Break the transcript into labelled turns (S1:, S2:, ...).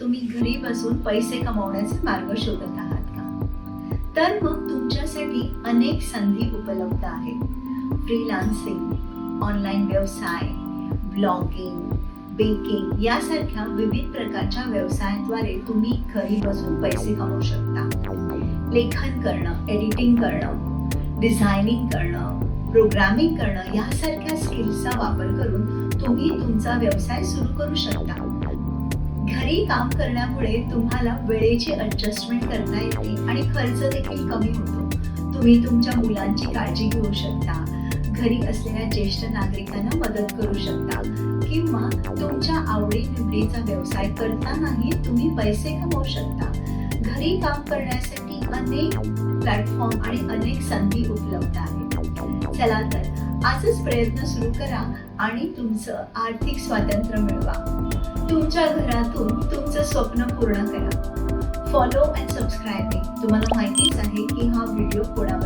S1: तुम्ही घरी बसून पैसे कमवण्याचे मार्ग शोधत आहात का? तर मग तुमच्यासाठी अनेक संधी उपलब्ध आहेत. फ्रीलान्सिंग ऑनलाईन व्यवसाय ब्लॉगिंग बेकिंग यासारख्या विविध प्रकारच्या व्यवसायाद्वारे तुम्ही घरी बसून पैसे कमवू शकता. लेखन करणं एडिटिंग करणं डिझायनिंग करणं प्रोग्रामिंग करणं यासारख्या स्किल्सचा वापर करून तुम्ही तुमचा व्यवसाय सुरू करू शकता. घरी काम करण्यामुळे तुम्हाला वेळेची अडजस्टमेंट करता येते आणि खर्च देखील कमी होतो. तुम्ही तुमच्या मुलांची काळजी घेऊ शकता. घरी असलेल्या ज्येष्ठ नागरिकांना मदत करू शकता. किंवा तुमच्या आवडी निवडीचा व्यवसाय करतानाही तुम्ही पैसे कमवू शकता. घरी काम करण्यासाठी अनेक प्लॅटफॉर्म आणि अनेक संधी उपलब्ध आहेत. चला तर आजच प्रयत्न सुरू करा आणि तुमचं आर्थिक स्वातंत्र्य मिळवा. तुमच्या घरातून तुमचं स्वप्न पूर्ण करा. फॉलो अँड सबस्क्राईबिंग तुम्हाला माहितीच आहे की हा व्हिडिओ कोणा